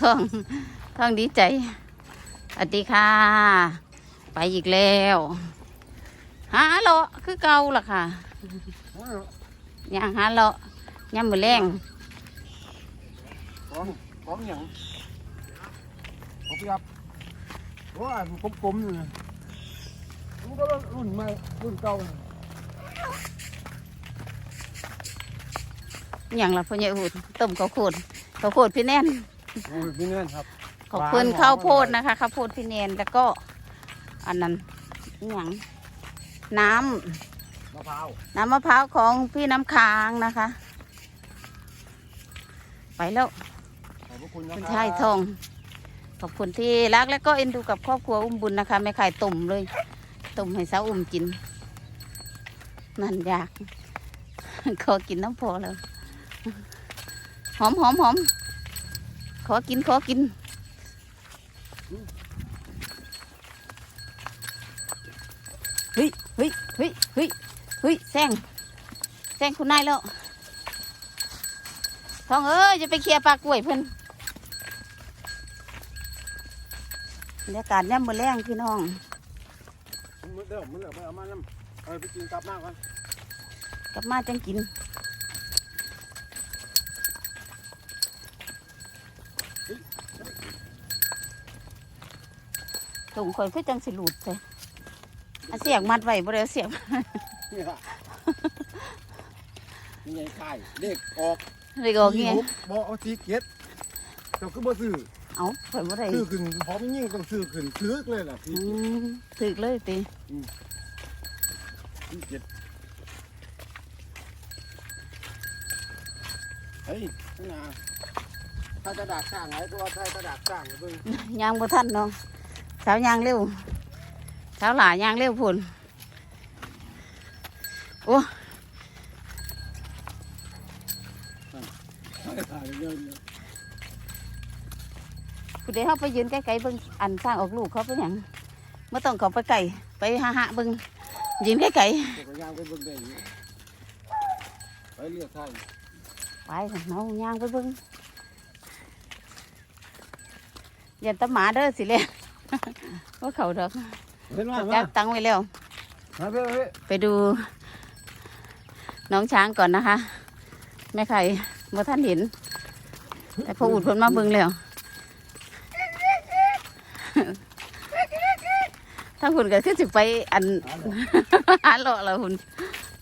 ท่องท่องดีใจสวัสดีค่ะ ไปอีกแล้วหาเลาะคือเก่าล่ะค่ะย่างหาเลาะย่ำมือแรงของของอย่างของพี่ครับว่ามันกลมๆอยู่นะมันก็รุ่นใหม่รุ่นเก่าน่ะอย่างละพ่อใหญ่อูดต้มข้าวโพดข้าวโพดพี่แน่นโอ้ยพี่เนื่นครับขอบคุณหวานข้าวโพดหอมนะคะข้าวโพดพี่แนนแล้วก็อันนั้นอหย่างน้ำมะพร้าวน้ำมะพร้าวของพี่น้ำค้างนะคะ ไปแล้ว ขอบพระคุณนะคุณรับชายทอง ขอบคุณที่รักและก็เอ็นดูกับครอบครัวอุ้มบุญนะคะ ไม่ขายตุ่มเลย ตุ่มให้สาวอุ้มกิน นั่นอยาก ขอกินน้ำพอแล้ว หอมหอมหอม ขอกินขอกิน เฮ้ยเฮ้ยเฮ้ยเฮ้ยเฮ้ยแซงแซงคุณนายแล้วทองเอ้ยจะไปเคลียร์ปลากล้วยเพิ่นบรรยากาศย่ำมือแรงพี่น้องมันเดิมมันเหลือไปเอามาน้ำเอาไปกินกลับหน้ากันกลับมาจังกิน ถุงคอยเพื่อจังสิหลุดเลยเอาเสียงมัดไว้บ่ได้เอาเสียงนี่ค่ะนี่ไงไข่เด็กออกเลยก็เงี้ยสี่หกบอเอาสีเกตเจ้าคือบ่ซื้อเอาคอยบ่ได้ซื้อขึ้นพร้อมยิ่งต้องซื้อขึ้นซื้อเลยล่ะสีอืมถึกเลยติเกตเฮ้ยนี่นะถ้าจะดักสร้างไงตัวถ้าจะดักสร้างเบิ่งยางบ่ทันเนาะ เช้ายางเร็วเช้าหลายางเร็วพุ่นโอ้เงินผู้ใดเฮาไปยืนใกล้ๆเบิ่งอันสร้างออกลูกเขาเป็นหยังบ่อต้องเขาไปไกลไปหาๆเบิ่งยืนใกล้จักรยานไปเบิ่งได้อยู่ไปเลือกไทยไปเนาย่างไปเบิ่งย่าตะหมาเด้อสิเลย ว่าเขาดอกเห็นไหมเขามาจักตังไว้แล้วมาเพื่อนเพื่อนไปดู น้องช้างก่อนนะคะ แม่ไข่บ่ท่านเห็น แต่พออุดเพ้นมาเบิ่งแล้วถ้าหุ่นก็คือสิไปอันหาเลาะแล้วหุ่น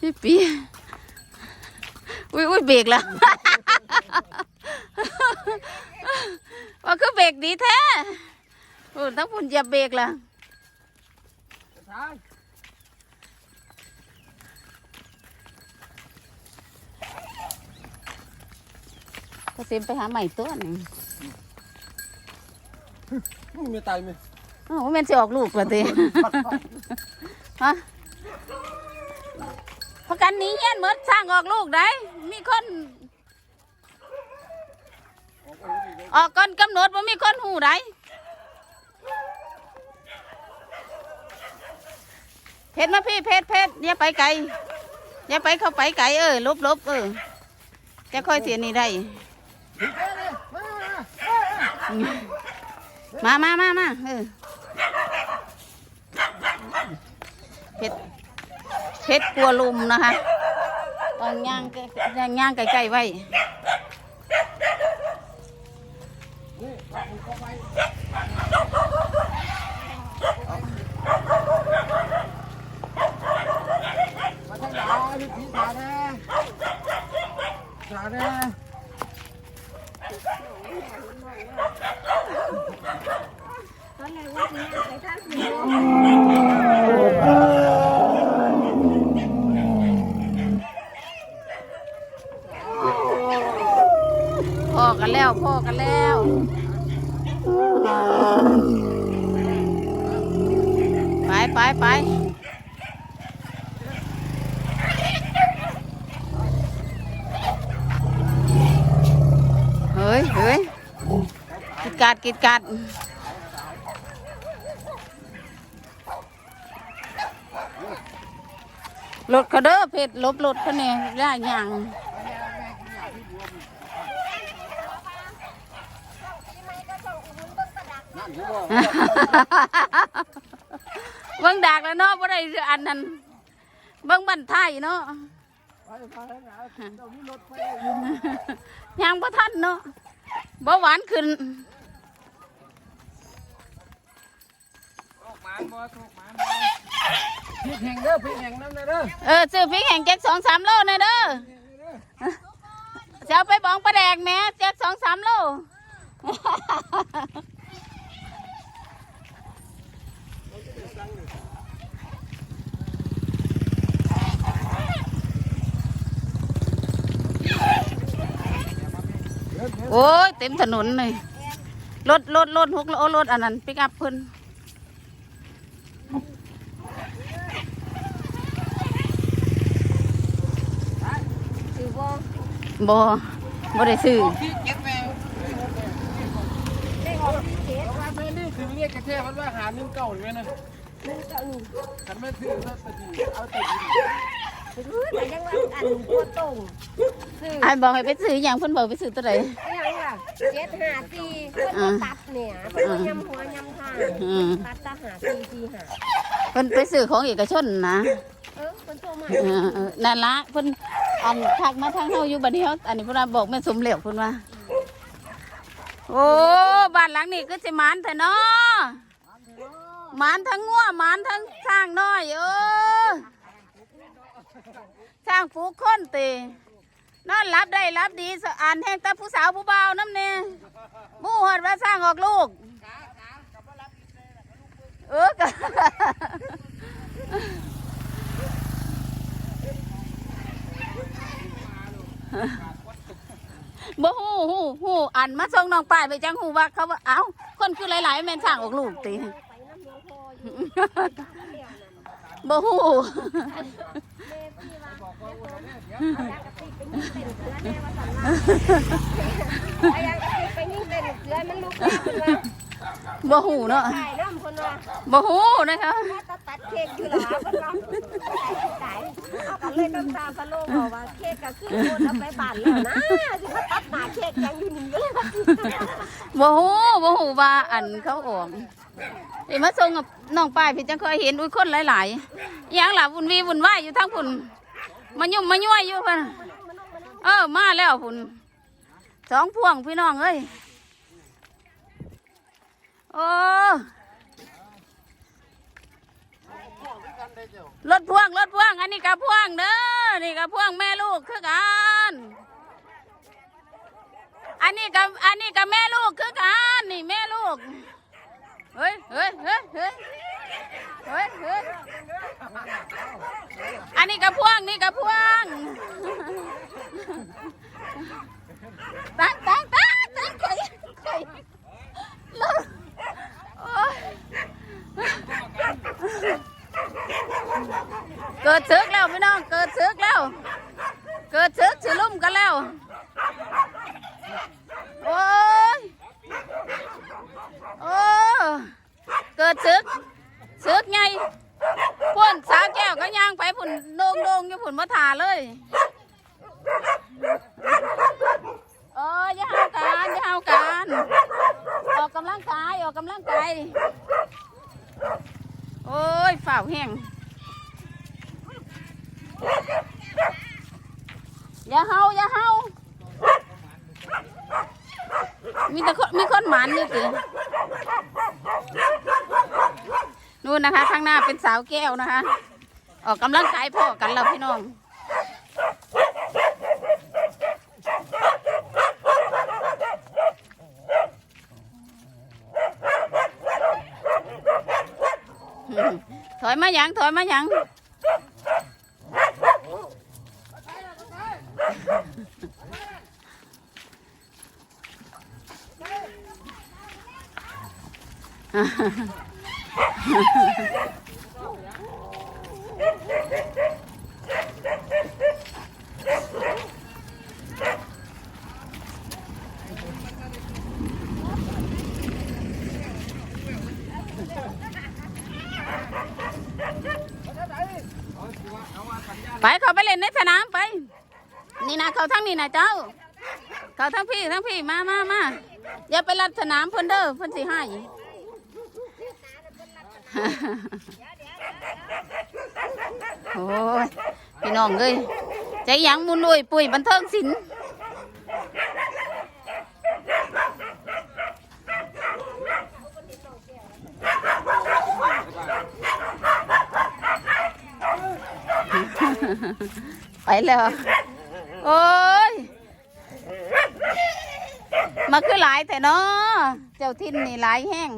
พี่ปีอุ้ยอุ้ยเบรกแล้ว ว่าคือเบรกดีแท้ หุ่นทั้งหุ่นเหยียบเบรกแล้วก็เซมไปหาใหม่ตัวหนึงมึงมีตายไหมอ้าวแม่นสิออกลูกและติฮะประกันหนี้เงี้ยนเหมือนสร้างออกลูกได้มีคน ออกก่อนกำหนดว่ามีคนหูได้ เพชรมาพี่เพชรเพชรอย่าไปไกลอย่าไปเข้าไปไกลเออลบลบเออจะค่อยเสียนี่ได้มามามามาเออเพชรเพชรกลัวลุมนะคะต้องย่างกล้ย่างย่างใกล้ๆไว้ มาทางไหนพี่ผีตาแน่ ตาแน่พ่อกันแล้วพ่อกันแล้วไปไปไปเฮ้ยเฮ้ย กิดกัดกิดกัดรถเขาเด้อเพชรลบรถเขาเนี่ยได้ยังานที่บ่เบิ่งดากแล้วเนาะบ่ได้อันนั้นเบิ่งบันไทยเนาะไปไปหาเจ้ามีรถไฟอยู่ยังบ่ทันเนาะบ่หวานขึ้น พริกแห้งเด้อพริกแห้งน้ำเด้อเออซื้อพริกแห้งแจ็คสองสามโลน่อยเด้อเจะเอาไปบองปลาแดกแม่แจ็คสองสามโลโอ้ยเต็มถนนเลยรถรถรถหกล้อรถอันนั้นปิกอัพเพิ่น ถือว่า บ่บ่ได้ซื้อพริกเก็บได้ออกที่เจ็ดว่าแม่นี่คือเรียกกระเทยมันว่าหาหนึ่งเก่าหรือไงนะหนึ่งกับหนึ่งฉันไม่ซื้อแล้วตะกี้เอาตะดีแต่ยังว่าอันตัวตรงซื้อไอ้บอกให้ไปซื้ออย่างเพิ่นบอกไปซื้อตัวใดยังล่ะเจ็ดหาสี่เพื่อนตัดเนี่ยเพิ่นยำหัวยำทางตัดตาหาตีตีหาเพิ่นไปซื้อของเอกชนนะเออเพื่นโทรมานั่นละเพิ่น อันทักมาทางเฮาอยู่บัดนี้เฮาอันนี้พิ่นว่าบอกแม่สมเหลวเพิ่นว่าโอ้บ้านหลังนี้ก็สิหมานแท้เนาะหมานทั้งงัวหมานทั้งช้างน้อยเออช้างผูกคนตินอนรับได้รับดีสะอ่านแห้งแต่ผู้สาวผู้เบาน้ำเนี่ยมู่หอดว่าสร้างออกลูกเออก บ่ฮู้ฮู้ฮู้อันมาส่งน้องป้ายไปจังฮู้ว่าเขาว่าเอ้าคนคือหลายๆแม่นสร้างออกลูกติ ไปน้ำหลวงพ่ออยู่เดี๋ยวนั้นบ่ฮู้แม่พี่ว่าอยากกระติกไปยิ่งเต้นเสือแน่ว่าสั่งมาอยากกระติกไปยิ่งเต้นเสือมันลุกแล้วคนว่า บ่ฮู้เนาะถ่ายน้ำคนว่าบ่ฮู้นะคะถ้าตัดตัดเค้กอยู่หรอคนว่าตายเอากันเลยต้องตามฟาโลบอกว่าเค้กก็คือคนเอาไปบ้านแล้วนะสิมาตัดหน้าเค้กยังอยู่นี่เลยบ่ฮู้บ่ฮู้ว่าอันเขาออกนี่มาส่งกับน้องป้ายพี่จังเคยเห็นอุ้ยคนหลายๆอหยังล่ะวุ่นวีวุ่นวายอยู่ทางพุ่นมายุ่มมาย่วยอยู่พุ่นเออมาแล้วพุ่นสองพวงพี่น้องเอ้ย โอ้รถพ่วงรถพ่วง อันนี้กับพ่วงเด้อนี่กับพ่วงแม่ลูกคือกัน อันนี้กับอันนี้กับแม่ลูกคือกันนี่แม่ลูกเฮ้ยเฮ้ยเฮ้ยเฮ้ยเฮ้ยเฮ้ยอันนี้กับพ่วงนี่กับพ่วงตั้งตั้งตั้งตั้งข่อยข่อยรถโอ้ย เกิดซึกแล้วพี่น้อง เกิดซึกแล้ว เกิดซึกสิลุ่มกันแล้ว โอ้ย โอ้ เกิดซึกซึกไงพุ่นสาวแก้วก็ย่างไปพุ่นโดงโดงอยู่พุ่นมาถาเลยเอออย่าห้าวกันอย่าห้าวกันออกกำลังกายออกกำลังกายโอ้ยฝ่าวแห้ง อย่าเฮาอย่าเฮามีแต่คนมีคนหมันอยู่สินู่นนะคะ ข้างหน้าเป็นสาวแก้วนะคะ ออกกำลังกายพ่อกันแล้วพี่น้องถอยมาหยังถอยมาหยัง ไปเขาไปเล่นในสนามไป นี่นะเขาทั้งนี่นะเจ้า เขาทั้งพี่ทั้งพี่มามามาอย่าไปรัดสนามเพิ่นเด้อเพิ่นสิให้ โอ้ยพี่น้องเอ้ยใจยังมุนอุ้ยปุ้ยบันเทิงศิลป์ไปแล้ว โอ้ย มาคือหลายแต่เนาะเจ้าทินนี่หลายแห้ง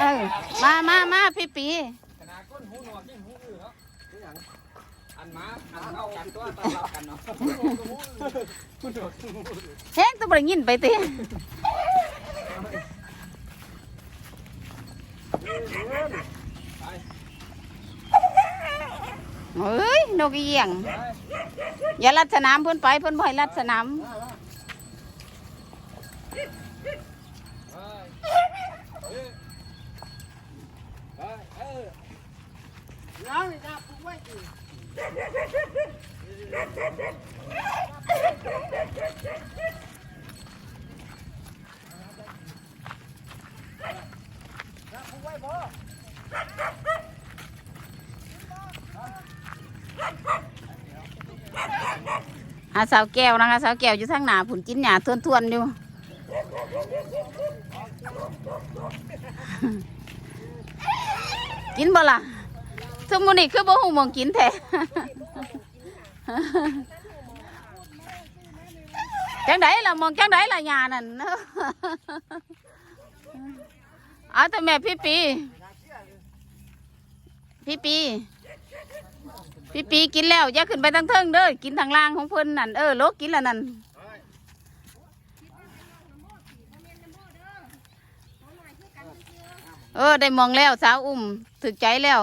เออมามามาพี่ปีขนาดก้นหูหนวกยิ่งหูอื้อเนาะอันหมาอันเข้ากันตัวต้อนรับกันเนาะแห้งตัวบริยินไปต้เฮ้ยนกอีเหี่ยง อย่าลัดสนามเพิ่อนไปเพิ่อนบ่ให้ลัดสนาม ยังนี่นะปลูกไว้ดินะปลูกไว้บ่หาสาวแก้วนะคะสาวแก้วอยู่ทางหนาผุนกินหญ้าทวนๆอยู่ กินบ่ล่ะ ทุกมนี้คือบ่ฮู้หมองกินแท้จังไดล่ะมองจังไดล่ะหญ้านั่นเอาแต่แม่พี่ปีพี่ปีพี่ปีกินแล้วอย่าขึ้นไปทางเทิงเด้อกินทางล่างของเพิ่นนั่นเออโลกกินล้วนั่นเออได้มองแล้วสาวอุ้มถึกใจแล้ว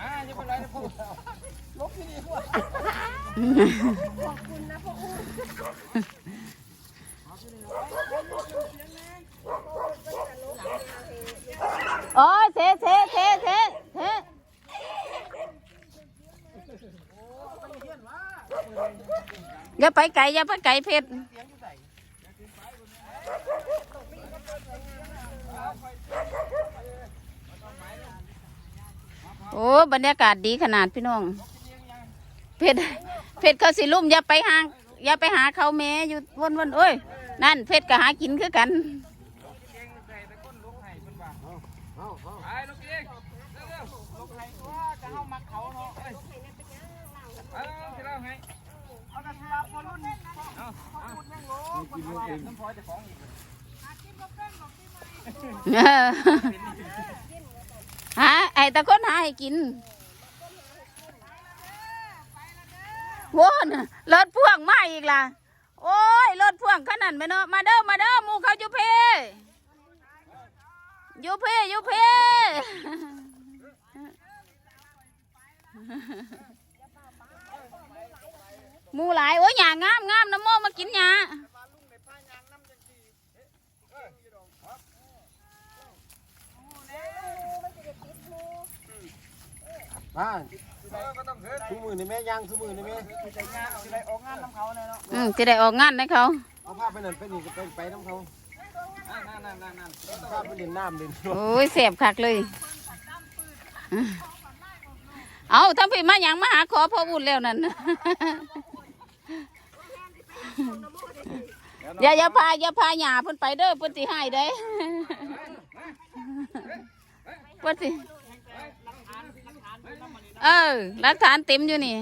อ่าย่าเป็นไรนะพูดโอ้ยเทเทเทเทเทอย่าไปไกลอย่าไปไกลเพชร โอ้บรรยากาศดีขนาดพี่น้องเพชรเพชรเขาสิลุ่มอย่าไปหางอย่าไปหาเขาแม่อยู่วนวนๆโอ้ยนั่นเพชรก็หากินคือกันเอ้ตะเฮามักเขาเนาะเอ้ยเอาให้กินเองน้ำพอจะของอีกเออหาไอ้ตะคนหาให้กินว้นรถพ่วงมาอีกล่ะ โอ้ยรถพ่วงขนาดไปเนาะมาเด้อมาเด้อมูเขาอยู่เพอยู่เพอยู่เพมูหลายโอ้ยหยางามงามน้ำโมมากินหยา บ้านเออก็ต้องเฮ็ดทุกมือนี่แม่ย่างทุกมือนี่แม่สิได้งานสิได้ออกงานน้ำเขาเลยเนาะอืมจะได้ออกงานให้เขาเอาผ้าไปนั่นไปนี่ก็ไปไปน้ำเขานั่นนั่นนั่นนั่นผ้าไปเล่นน้ำเล่นโอ้ยเสียบคักเลย เอาทั้งพี่มาหยังมาหาขอพ่อบุญแล้วนั่นอย่าอย่าพาอย่าพาหยาเพิ่นไปเด้อเพิ่นสิให้เด้ เพิ่นสิเออหลักฐานเต็มอยู่นี่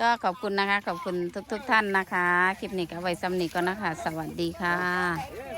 ก็ขอบคุณนะคะ ขอบคุณทุกทุก ๆ ท่านนะคะ คลิปนี้ก็ไว้ซ้ำนี้ก็นะคะ สวัสดีค่ะ